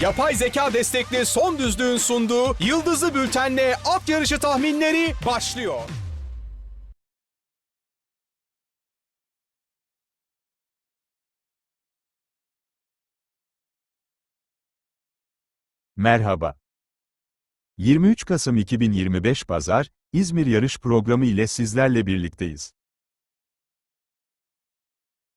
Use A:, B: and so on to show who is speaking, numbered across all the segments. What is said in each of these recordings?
A: Yapay zeka destekli son düzlüğün sunduğu Yıldızlı Bülten'le at yarışı tahminleri başlıyor.
B: Merhaba. 23 Kasım 2025 Pazar, İzmir Yarış Programı ile sizlerle birlikteyiz.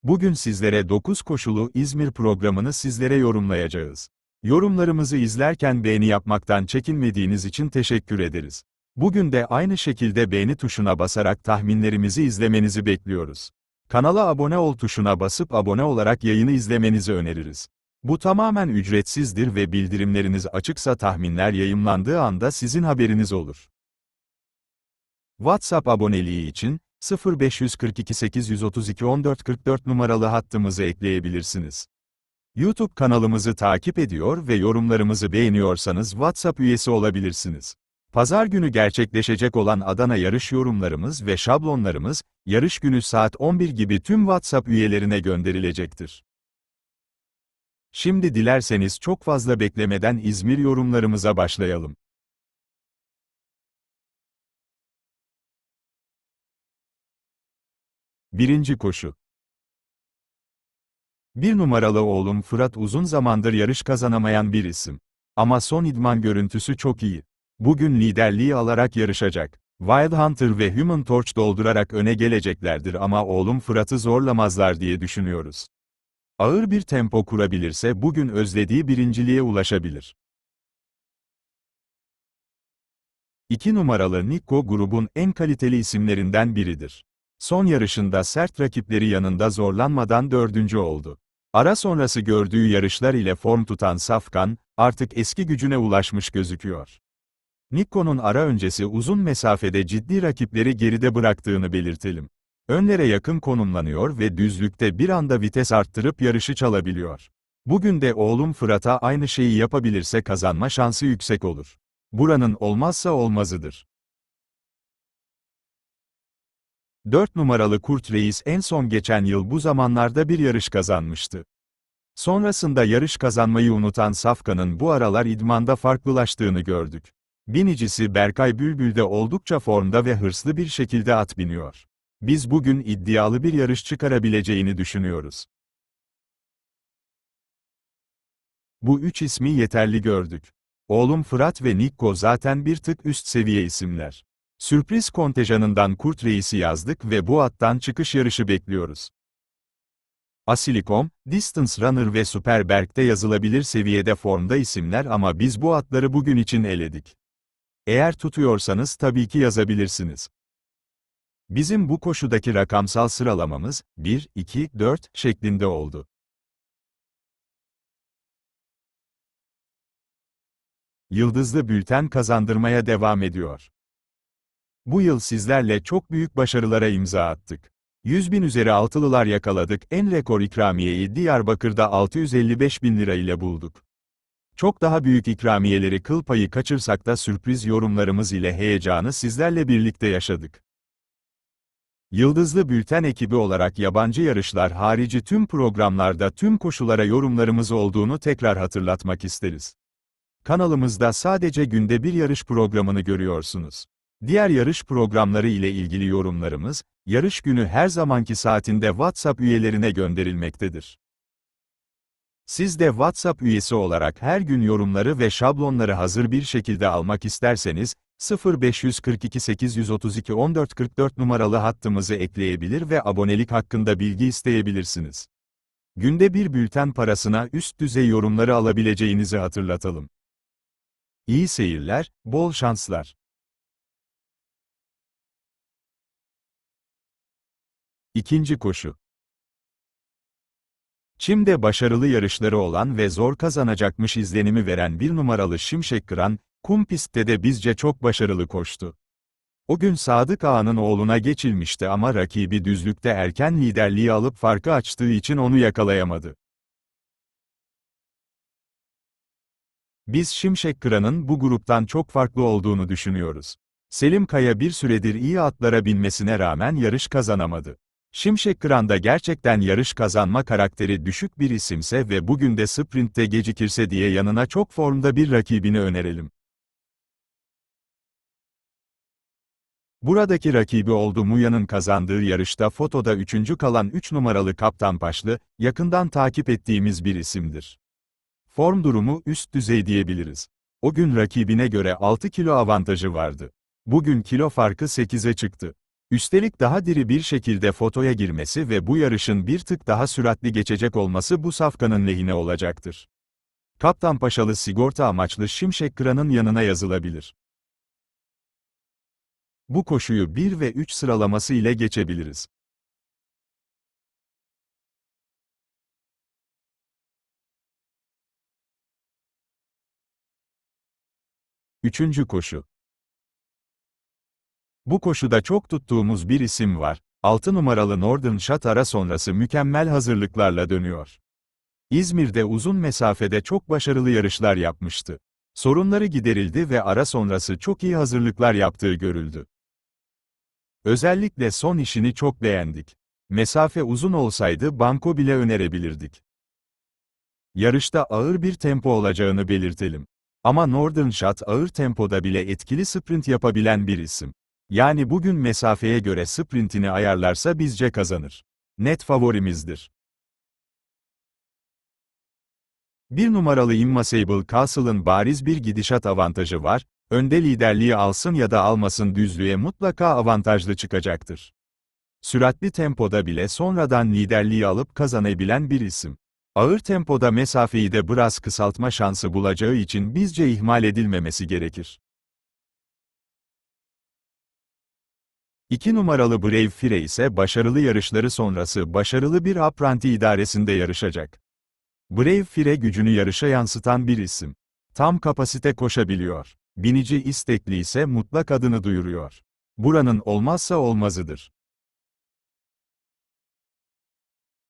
B: Bugün sizlere 9 koşulu İzmir programını sizlere yorumlayacağız. Yorumlarımızı izlerken beğeni yapmaktan çekinmediğiniz için teşekkür ederiz. Bugün de aynı şekilde beğeni tuşuna basarak tahminlerimizi izlemenizi bekliyoruz. Kanala abone ol tuşuna basıp abone olarak yayını izlemenizi öneririz. Bu tamamen ücretsizdir ve bildirimleriniz açıksa tahminler yayımlandığı anda sizin haberiniz olur. WhatsApp aboneliği için 0542 832 1444 numaralı hattımızı ekleyebilirsiniz. YouTube kanalımızı takip ediyor ve yorumlarımızı beğeniyorsanız WhatsApp üyesi olabilirsiniz. Pazar günü gerçekleşecek olan Adana yarış yorumlarımız ve şablonlarımız, yarış günü saat 11 gibi tüm WhatsApp üyelerine gönderilecektir. Şimdi dilerseniz çok fazla beklemeden İzmir yorumlarımıza başlayalım. Birinci koşu. Bir numaralı oğlum Fırat uzun zamandır yarış kazanamayan bir isim. Ama son idman görüntüsü çok iyi. Bugün liderliği alarak yarışacak. Wild Hunter ve Human Torch doldurarak öne geleceklerdir ama oğlum Fırat'ı zorlamazlar diye düşünüyoruz. Ağır bir tempo kurabilirse bugün özlediği birinciliğe ulaşabilir. 2 numaralı Nikko grubun en kaliteli isimlerinden biridir. Son yarışında sert rakipleri yanında zorlanmadan dördüncü oldu. Ara sonrası gördüğü yarışlar ile form tutan Safkan, artık eski gücüne ulaşmış gözüküyor. Nikko'nun ara öncesi uzun mesafede ciddi rakipleri geride bıraktığını belirtelim. Önlere yakın konumlanıyor ve düzlükte bir anda vites arttırıp yarışı çalabiliyor. Bugün de oğlum Fırat'a aynı şeyi yapabilirse kazanma şansı yüksek olur. Buranın olmazsa olmazıdır. 4 numaralı Kurt Reis en son geçen yıl bu zamanlarda bir yarış kazanmıştı. Sonrasında yarış kazanmayı unutan Safkan'ın bu aralar idmanda farklılaştığını gördük. Binicisi Berkay Bülbül de oldukça formda ve hırslı bir şekilde at biniyor. Biz bugün iddialı bir yarış çıkarabileceğini düşünüyoruz. Bu üç ismi yeterli gördük. Oğlum Fırat ve Nikko zaten bir tık üst seviye isimler. Sürpriz kontenjanından Kurt Reis'i yazdık ve bu attan çıkış yarışı bekliyoruz. Asilikom, Distance Runner ve Superberg'de yazılabilir seviyede formda isimler ama biz bu atları bugün için eledik. Eğer tutuyorsanız tabii ki yazabilirsiniz. Bizim bu koşudaki rakamsal sıralamamız 1, 2, 4 şeklinde oldu. Yıldızlı Bülten kazandırmaya devam ediyor. Bu yıl sizlerle çok büyük başarılara imza attık. 100 bin üzeri altılılar yakaladık, en rekor ikramiyeyi Diyarbakır'da 655 bin lira ile bulduk. Çok daha büyük ikramiyeleri kıl payı kaçırsak da sürpriz yorumlarımız ile heyecanı sizlerle birlikte yaşadık. Yıldızlı Bülten ekibi olarak yabancı yarışlar harici tüm programlarda tüm koşulara yorumlarımız olduğunu tekrar hatırlatmak isteriz. Kanalımızda sadece günde bir yarış programını görüyorsunuz. Diğer yarış programları ile ilgili yorumlarımız, yarış günü her zamanki saatinde WhatsApp üyelerine gönderilmektedir. Siz de WhatsApp üyesi olarak her gün yorumları ve şablonları hazır bir şekilde almak isterseniz, 0542 832 1444 numaralı hattımızı ekleyebilir ve abonelik hakkında bilgi isteyebilirsiniz. Günde bir bülten parasına üst düzey yorumları alabileceğinizi hatırlatalım. İyi seyirler, bol şanslar. İkinci koşu. Çim'de başarılı yarışları olan ve zor kazanacakmış izlenimi veren bir numaralı Şimşek Kıran, kum pistte de bizce çok başarılı koştu. O gün Sadık Ağa'nın oğluna geçilmişti ama rakibi düzlükte erken liderliği alıp farkı açtığı için onu yakalayamadı. Biz Şimşek Kıran'ın bu gruptan çok farklı olduğunu düşünüyoruz. Selim Kaya bir süredir iyi atlara binmesine rağmen yarış kazanamadı. Şimşek Kıran'da gerçekten yarış kazanma karakteri düşük bir isimse ve bugün de sprintte gecikirse diye yanına çok formda bir rakibini önerelim. Buradaki rakibi oldu Muya'nın kazandığı yarışta fotoda üçüncü kalan 3 numaralı Kaptan Paşlı, yakından takip ettiğimiz bir isimdir. Form durumu üst düzey diyebiliriz. O gün rakibine göre 6 kilo avantajı vardı. Bugün kilo farkı 8'e çıktı. Üstelik daha diri bir şekilde fotoya girmesi ve bu yarışın bir tık daha süratli geçecek olması bu safkanın lehine olacaktır. Kaptan Paşalı sigorta amaçlı Şimşek Kıran'ın yanına yazılabilir. Bu koşuyu 1 ve 3 sıralaması ile geçebiliriz. Üçüncü koşu. Bu koşuda çok tuttuğumuz bir isim var. 6 numaralı Northern Shot ara sonrası mükemmel hazırlıklarla dönüyor. İzmir'de uzun mesafede çok başarılı yarışlar yapmıştı. Sorunları giderildi ve ara sonrası çok iyi hazırlıklar yaptığı görüldü. Özellikle son işini çok beğendik. Mesafe uzun olsaydı banko bile önerebilirdik. Yarışta ağır bir tempo olacağını belirtelim. Ama Northern Shot ağır tempoda bile etkili sprint yapabilen bir isim. Yani bugün mesafeye göre sprintini ayarlarsa bizce kazanır. Net favorimizdir. Bir numaralı Immassable Castle'ın bariz bir gidişat avantajı var, önde liderliği alsın ya da almasın düzlüğe mutlaka avantajlı çıkacaktır. Süratli tempoda bile sonradan liderliği alıp kazanabilen bir isim. Ağır tempoda mesafeyi de biraz kısaltma şansı bulacağı için bizce ihmal edilmemesi gerekir. 2 numaralı Brave Fire ise başarılı yarışları sonrası başarılı bir apranti idaresinde yarışacak. Brave Fire gücünü yarışa yansıtan bir isim. Tam kapasite koşabiliyor. Binici istekli ise mutlak adını duyuruyor. Buranın olmazsa olmazıdır.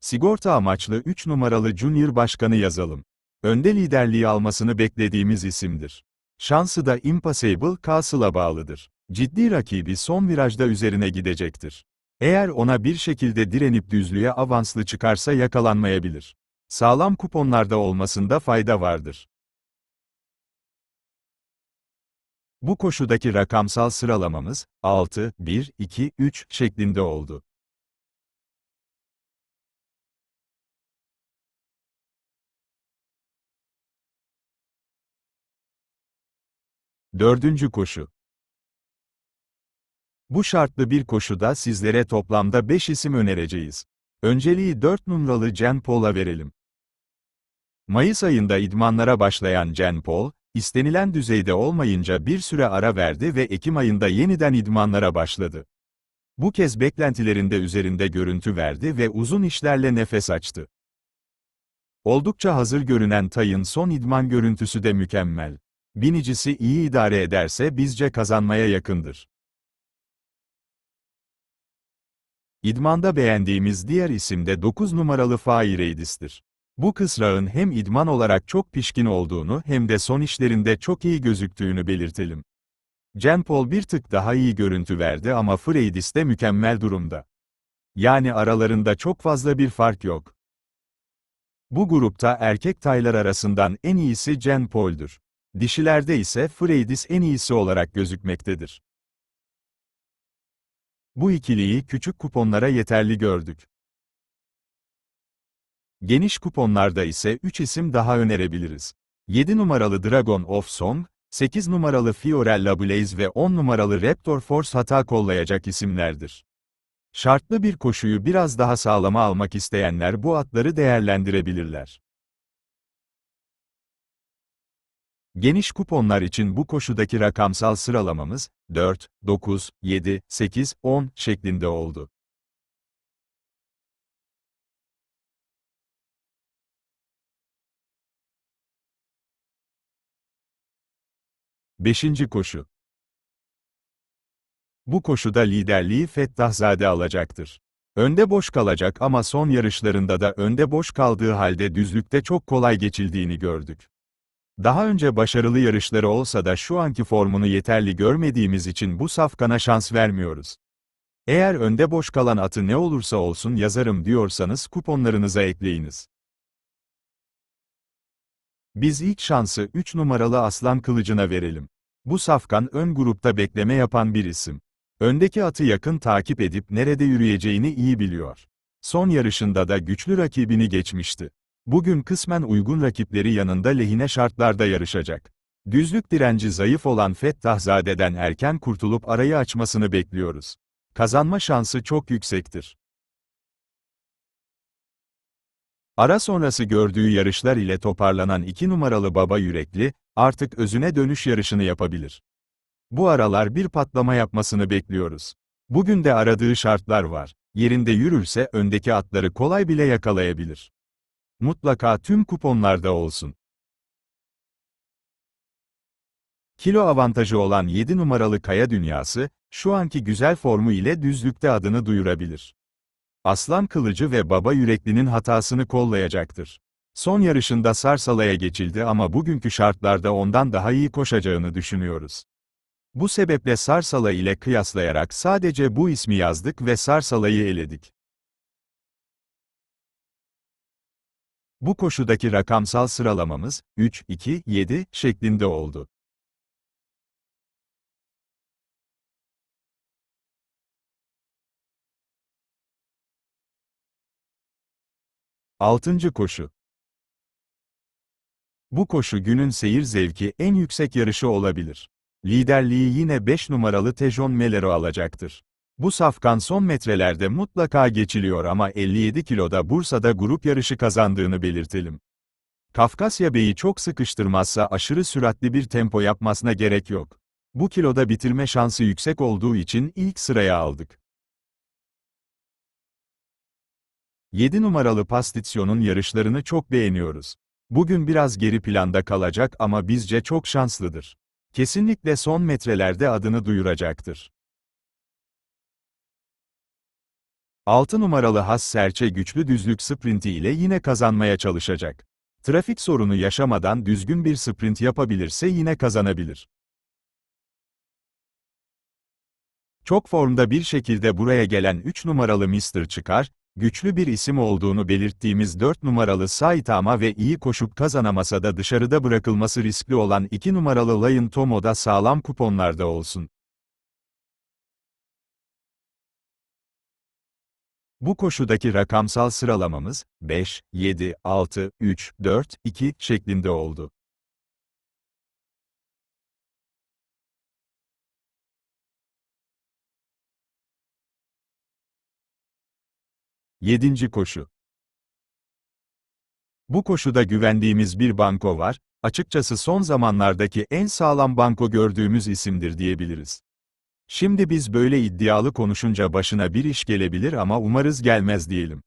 B: Sigorta amaçlı 3 numaralı Junior Başkanı yazalım. Önde liderliği almasını beklediğimiz isimdir. Şansı da Impossible Castle'a bağlıdır. Ciddi rakibi son virajda üzerine gidecektir. Eğer ona bir şekilde direnip düzlüğe avanslı çıkarsa yakalanmayabilir. Sağlam kuponlarda olmasında fayda vardır. Bu koşudaki rakamsal sıralamamız 6, 1, 2, 3 şeklinde oldu. Dördüncü koşu. Bu şartlı bir koşuda sizlere toplamda 5 isim önereceğiz. Önceliği 4 numaralı Jen Paul'a verelim. Mayıs ayında idmanlara başlayan Jen Paul, istenilen düzeyde olmayınca bir süre ara verdi ve Ekim ayında yeniden idmanlara başladı. Bu kez beklentilerinde üzerinde görüntü verdi ve uzun işlerle nefes açtı. Oldukça hazır görünen Tay'ın son idman görüntüsü de mükemmel. Binicisi iyi idare ederse bizce kazanmaya yakındır. İdmanda beğendiğimiz diğer isim de 9 numaralı Faireidis'tir. Bu kısrağın hem idman olarak çok pişkin olduğunu hem de son işlerinde çok iyi gözüktüğünü belirtelim. Paul bir tık daha iyi görüntü verdi ama Freydis de mükemmel durumda. Yani aralarında çok fazla bir fark yok. Bu grupta erkek taylar arasından en iyisi Jen Paul'dur. Dişilerde ise Freydis en iyisi olarak gözükmektedir. Bu ikiliyi küçük kuponlara yeterli gördük. Geniş kuponlarda ise 3 isim daha önerebiliriz. 7 numaralı Dragon of Song, 8 numaralı Fiorella Blaze ve 10 numaralı Raptor Force hata kollayacak isimlerdir. Şartlı bir koşuyu biraz daha sağlama almak isteyenler bu atları değerlendirebilirler. Geniş kuponlar için bu koşudaki rakamsal sıralamamız 4, 9, 7, 8, 10 şeklinde oldu. Beşinci koşu. Bu koşuda liderliği Fettahzade alacaktır. Önde boş kalacak ama son yarışlarında da önde boş kaldığı halde düzlükte çok kolay geçildiğini gördük. Daha önce başarılı yarışları olsa da şu anki formunu yeterli görmediğimiz için bu safkana şans vermiyoruz. Eğer önde boş kalan atı ne olursa olsun yazarım diyorsanız kuponlarınıza ekleyiniz. Biz ilk şansı 3 numaralı Aslan Kılıcı'na verelim. Bu safkan ön grupta bekleme yapan bir isim. Öndeki atı yakın takip edip nerede yürüyeceğini iyi biliyor. Son yarışında da güçlü rakibini geçmişti. Bugün kısmen uygun rakipleri yanında lehine şartlarda yarışacak. Düzlük direnci zayıf olan Fettahzade'den erken kurtulup arayı açmasını bekliyoruz. Kazanma şansı çok yüksektir. Ara sonrası gördüğü yarışlar ile toparlanan 2 numaralı Baba Yürekli, artık özüne dönüş yarışını yapabilir. Bu aralar bir patlama yapmasını bekliyoruz. Bugün de aradığı şartlar var. Yerinde yürürse öndeki atları kolay bile yakalayabilir. Mutlaka tüm kuponlarda olsun. Kilo avantajı olan 7 numaralı Kaya Dünyası, şu anki güzel formu ile düzlükte adını duyurabilir. Aslan Kılıcı ve Baba Yürekli'nin hatasını kollayacaktır. Son yarışında Sarsala'ya geçildi ama bugünkü şartlarda ondan daha iyi koşacağını düşünüyoruz. Bu sebeple Sarsala ile kıyaslayarak sadece bu ismi yazdık ve Sarsala'yı eledik. Bu koşudaki rakamsal sıralamamız 3 2 7 şeklinde oldu. Altıncı koşu. Bu koşu günün seyir zevki en yüksek yarışı olabilir. Liderliği yine 5 numaralı Tejon Melero alacaktır. Bu safkan son metrelerde mutlaka geçiliyor ama 57 kiloda Bursa'da grup yarışı kazandığını belirtelim. Kafkasya Bey'i çok sıkıştırmazsa aşırı süratli bir tempo yapmasına gerek yok. Bu kiloda bitirme şansı yüksek olduğu için ilk sıraya aldık. 7 numaralı Pastisyon'un yarışlarını çok beğeniyoruz. Bugün biraz geri planda kalacak ama bizce çok şanslıdır. Kesinlikle son metrelerde adını duyuracaktır. 6 numaralı Has Serçe güçlü düzlük sprinti ile yine kazanmaya çalışacak. Trafik sorunu yaşamadan düzgün bir sprint yapabilirse yine kazanabilir. Çok formda bir şekilde buraya gelen 3 numaralı Mr. Çıkar, güçlü bir isim olduğunu belirttiğimiz 4 numaralı Saitama ve iyi koşup kazanamasa da dışarıda bırakılması riskli olan 2 numaralı Lion Tomo da sağlam kuponlarda olsun. Bu koşudaki rakamsal sıralamamız 5, 7, 6, 3, 4, 2 şeklinde oldu. Yedinci koşu. Bu koşuda güvendiğimiz bir banko var, açıkçası son zamanlardaki en sağlam banko gördüğümüz isimdir diyebiliriz. Şimdi biz böyle iddialı konuşunca başına bir iş gelebilir ama umarız gelmez diyelim.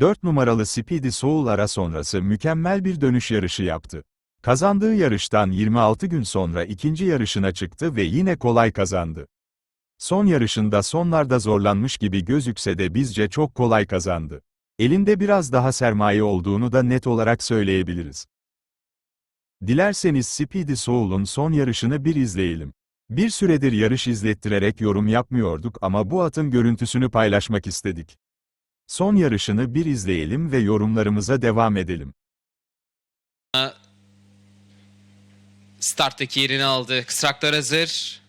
B: 4 numaralı Speedy Soul ara sonrası mükemmel bir dönüş yarışı yaptı. Kazandığı yarıştan 26 gün sonra ikinci yarışına çıktı ve yine kolay kazandı. Son yarışında sonlarda zorlanmış gibi gözükse de bizce çok kolay kazandı. Elinde biraz daha sermaye olduğunu da net olarak söyleyebiliriz. Dilerseniz Speedy Soul'un son yarışını bir izleyelim. Bir süredir yarış izlettirerek yorum yapmıyorduk ama bu atın görüntüsünü paylaşmak istedik. Son yarışını bir izleyelim ve yorumlarımıza devam edelim.
C: Starttaki yerini aldı. Kısraklar hazır.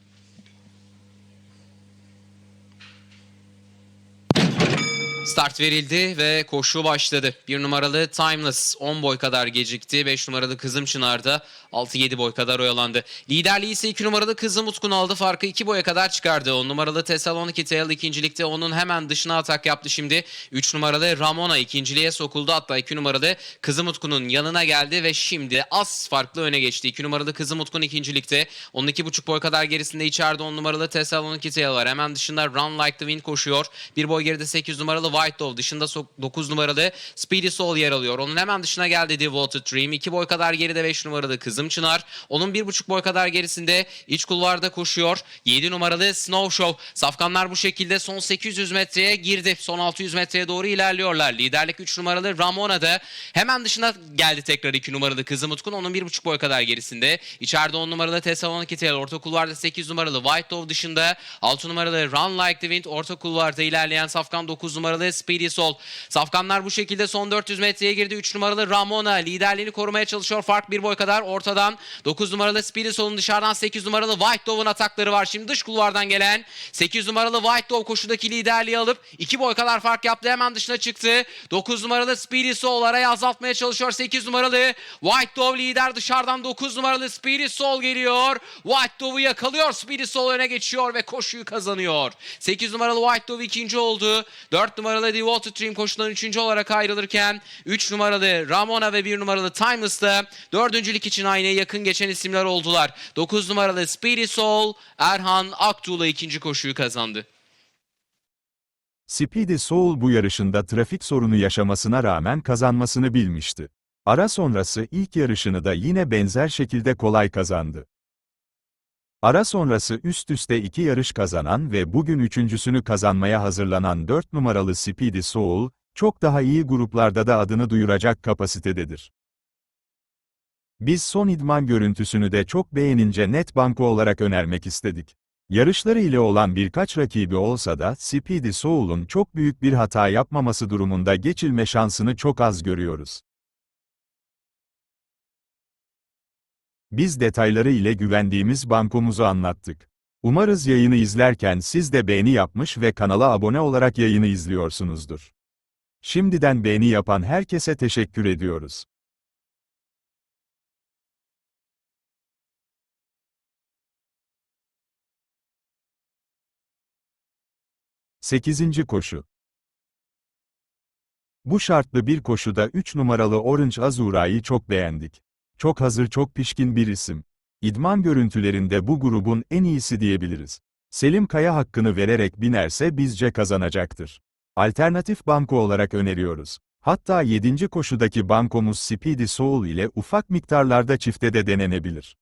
C: Start verildi ve koşu başladı. Bir numaralı Timeless 10 boy kadar gecikti. 5 numaralı Kızım Çınar'da 6-7 boy kadar oyalandı. Liderliği ise 2 numaralı Kızım Utkun aldı. Farkı 2 boya kadar çıkardı. 10 numaralı Thessaloniki Tail ikincilikte onun hemen dışına atak yaptı şimdi. 3 numaralı Ramona ikinciliğe sokuldu. Hatta 2 numaralı Kızım Utku'nun yanına geldi ve şimdi az farklı öne geçti. 2 numaralı Kızım Utkun ikincilikte. Onun 2,5 boy kadar gerisinde içeride 10 numaralı Thessaloniki Tail var. Hemen dışında Run Like the Wind koşuyor. Bir boy geride 8 numaralı White Dove dışında 9 numaralı Speedy Soul yer alıyor. Onun hemen dışına geldi Devoted Dream. 2 boy kadar geride 5 numaralı Kızım Çınar. Onun 1,5 boy kadar gerisinde iç kulvarda koşuyor. 7 numaralı Snow Show. Safkanlar bu şekilde son 800 metreye girdi. Son 600 metreye doğru ilerliyorlar. Liderlik 3 numaralı Ramona da hemen dışına geldi tekrar 2 numaralı Kızım Utkun. Onun 1,5 boy kadar gerisinde. İçeride 10 numaralı Thessaloniki Tail. Orta kulvarda 8 numaralı White Dove dışında. 6 numaralı Run Like the Wind. Orta kulvarda ilerleyen Safkan 9 numaralı Speedy Soul. Safkanlar bu şekilde son 400 metreye girdi. 3 numaralı Ramona liderliğini korumaya çalışıyor. Fark bir boy kadar ortadan. 9 numaralı Speedy Soul'un dışarıdan 8 numaralı White Dove'un atakları var. Şimdi dış kulvardan gelen 8 numaralı White Dove koşudaki liderliği alıp 2 boy kadar fark yaptı. Hemen dışına çıktı. 9 numaralı Speedy Soul araya azaltmaya çalışıyor. 8 numaralı White Dove lider dışarıdan 9 numaralı Speedy Soul geliyor. White Dove'u yakalıyor. Speedy Soul öne geçiyor ve koşuyu kazanıyor. 8 numaralı White Dove ikinci oldu. 4 numaralı Devoted Dream koşudan üçüncü olarak ayrılırken 3 numaralı Ramona ve 1 numaralı Timeless da dördüncülük için aynaya yakın geçen isimler oldular. 9 numaralı Speedy Soul, Erhan Aktuğ'la ikinci koşuyu kazandı.
B: Speedy Soul bu yarışında trafik sorunu yaşamasına rağmen kazanmasını bilmişti. Ara sonrası ilk yarışını da yine benzer şekilde kolay kazandı. Ara sonrası üst üste iki yarış kazanan ve bugün üçüncüsünü kazanmaya hazırlanan 4 numaralı Speedy Soul, çok daha iyi gruplarda da adını duyuracak kapasitededir. Biz son idman görüntüsünü de çok beğenince net banko olarak önermek istedik. Yarışları ile olan birkaç rakibi olsa da Speedy Soul'un çok büyük bir hata yapmaması durumunda geçilme şansını çok az görüyoruz. Biz detayları ile güvendiğimiz bankomuzu anlattık. Umarız yayını izlerken siz de beğeni yapmış ve kanala abone olarak yayını izliyorsunuzdur. Şimdiden beğeni yapan herkese teşekkür ediyoruz. Sekizinci koşu. Bu şartlı bir koşuda 3 numaralı Orange Azura'yı çok beğendik. Çok hazır çok pişkin bir isim. İdman görüntülerinde bu grubun en iyisi diyebiliriz. Selim Kaya hakkını vererek binerse bizce kazanacaktır. Alternatif banko olarak öneriyoruz. Hatta 7. koşudaki bankomuz Speedy Soul ile ufak miktarlarda çifte de denenebilir.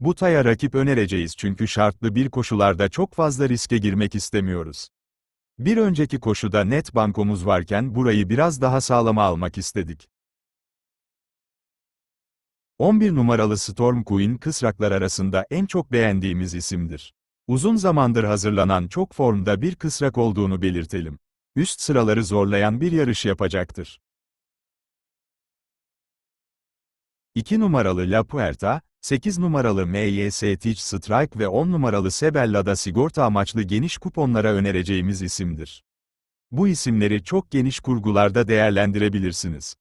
B: Bu taya rakip önereceğiz çünkü şartlı bir koşularda çok fazla riske girmek istemiyoruz. Bir önceki koşuda net bankomuz varken burayı biraz daha sağlama almak istedik. 11 numaralı Storm Queen kısraklar arasında en çok beğendiğimiz isimdir. Uzun zamandır hazırlanan çok formda bir kısrak olduğunu belirtelim. Üst sıraları zorlayan bir yarış yapacaktır. 2 numaralı La Puerta, 8 numaralı MYS Teach Strike ve 10 numaralı Sebella'da sigorta amaçlı geniş kuponlara önereceğimiz isimdir. Bu isimleri çok geniş kurgularda değerlendirebilirsiniz.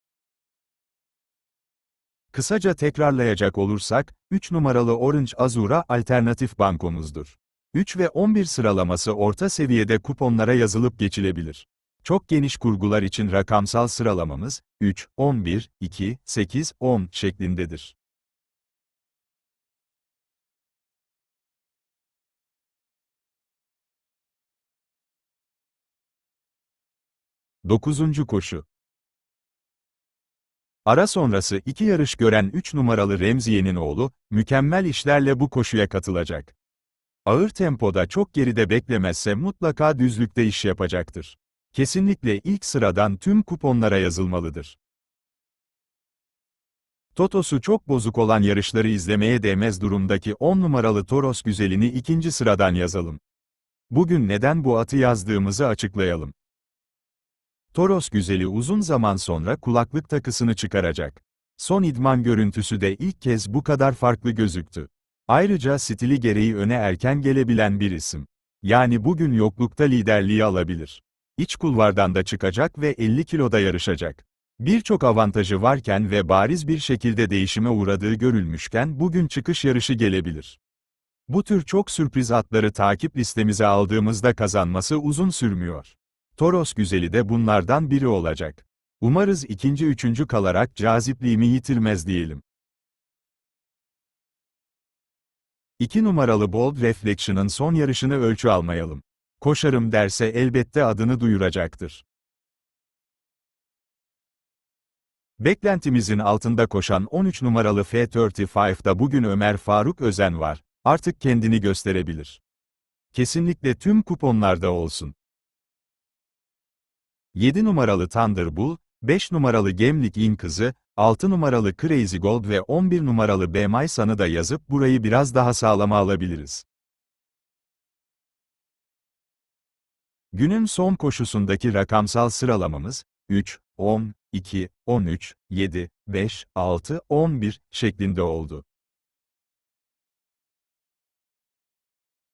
B: Kısaca tekrarlayacak olursak, 3 numaralı Orange Azura alternatif bankomuzdur. 3 ve 11 sıralaması orta seviyede kuponlara yazılıp geçilebilir. Çok geniş kurgular için rakamsal sıralamamız 3, 11, 2, 8, 10 şeklindedir. Dokuzuncu koşu. Ara sonrası iki yarış gören 3 numaralı Remziye'nin oğlu, mükemmel işlerle bu koşuya katılacak. Ağır tempoda çok geride beklemezse mutlaka düzlükte iş yapacaktır. Kesinlikle ilk sıradan tüm kuponlara yazılmalıdır. Totosu çok bozuk olan yarışları izlemeye değmez durumdaki 10 numaralı Toros güzelini ikinci sıradan yazalım. Bugün neden bu atı yazdığımızı açıklayalım. Toros güzeli uzun zaman sonra kulaklık takısını çıkaracak. Son idman görüntüsü de ilk kez bu kadar farklı gözüktü. Ayrıca stili gereği öne erken gelebilen bir isim. Yani bugün yoklukta liderliği alabilir. İç kulvardan da çıkacak ve 50 kiloda yarışacak. Birçok avantajı varken ve bariz bir şekilde değişime uğradığı görülmüşken bugün çıkış yarışı gelebilir. Bu tür çok sürpriz atları takip listemize aldığımızda kazanması uzun sürmüyor. Toros güzeli de bunlardan biri olacak. Umarız ikinci üçüncü kalarak cazipliğimi yitirmez diyelim. 2 numaralı Bold Reflection'ın son yarışını ölçü almayalım. Koşarım derse elbette adını duyuracaktır. Beklentimizin altında koşan 13 numaralı F35'da bugün Ömer Faruk Özen var. Artık kendini gösterebilir. Kesinlikle tüm kuponlarda olsun. 7 numaralı Thunderbull, 5 numaralı Gemlik İn Kızı, 6 numaralı Crazy Gold ve 11 numaralı B Maysan'ı da yazıp burayı biraz daha sağlama alabiliriz. Günün son koşusundaki rakamsal sıralamamız, 3, 10, 2, 13, 7, 5, 6, 11 şeklinde oldu.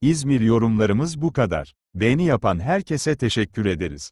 B: İzmir yorumlarımız bu kadar. Beğeni yapan herkese teşekkür ederiz.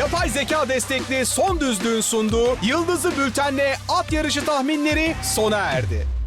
A: Yapay zeka destekli son düzlüğün sunduğu Yıldızı Bülten'le at yarışı tahminleri sona erdi.